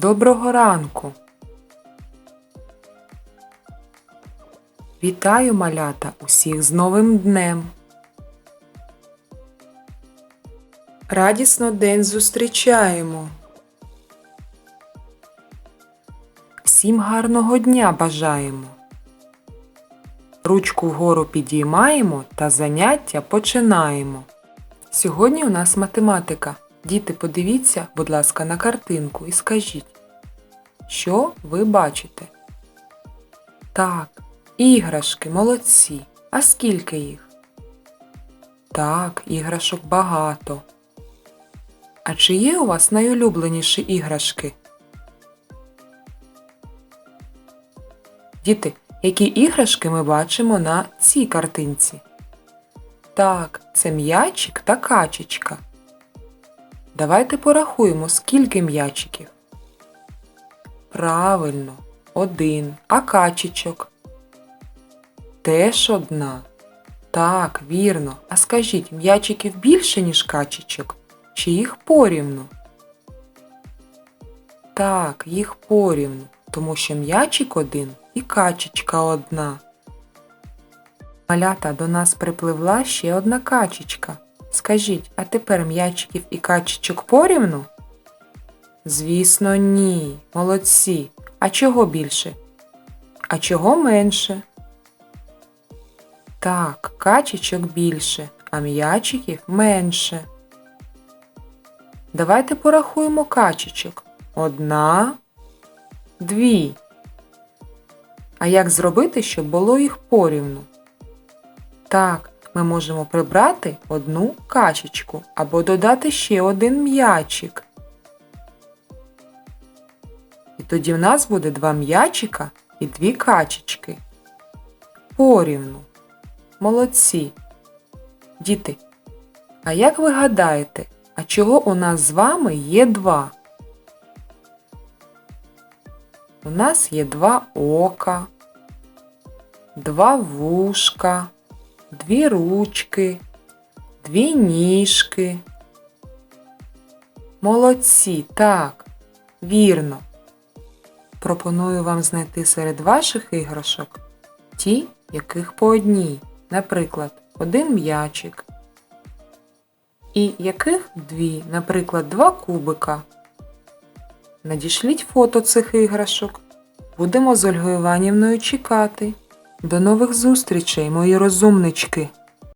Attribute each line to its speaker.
Speaker 1: Доброго ранку. Вітаю малята усіх з новим днем. Радісно день зустрічаємо. Всім гарного дня бажаємо. Ручку вгору підіймаємо та заняття починаємо. Сьогодні у нас математика. Діти, подивіться, будь ласка, на картинку і скажіть, що ви бачите? Так, іграшки, молодці. А скільки їх? Так, іграшок багато. А чи є у вас найулюбленіші іграшки? Діти, які іграшки ми бачимо на цій картинці? Так, це м'ячик та качечка. Давайте порахуємо, скільки м'ячиків. Правильно, один. А качечок? Теж одна. Так, вірно. А скажіть, м'ячиків більше, ніж качечок? Чи їх порівну? Так, їх порівну, тому що м'ячик один і качечка одна. Малята до нас припливла ще одна качечка. Скажіть, а тепер м'ячиків і качечок порівну? Звісно, ні. Молодці. А чого більше? А чого менше? Так, качечок більше, а м'ячиків менше. Давайте порахуємо качечок. Одна, дві. А як зробити, щоб було їх порівну? Так, ми можемо прибрати одну качечку або додати ще один м'ячик. Тоді в нас буде два м'ячика і дві качечки. Порівну. Молодці. Діти, а як ви гадаєте, а чого у нас з вами є два? У нас є два ока, два вушка, дві ручки, дві ніжки. Молодці, так, вірно. Пропоную вам знайти серед ваших іграшок ті, яких по одній, наприклад, один м'ячик. І яких дві, наприклад, два кубика. Надішліть фото цих іграшок. Будемо з Ольгою Іванівною чекати. До нових зустрічей, мої розумнички!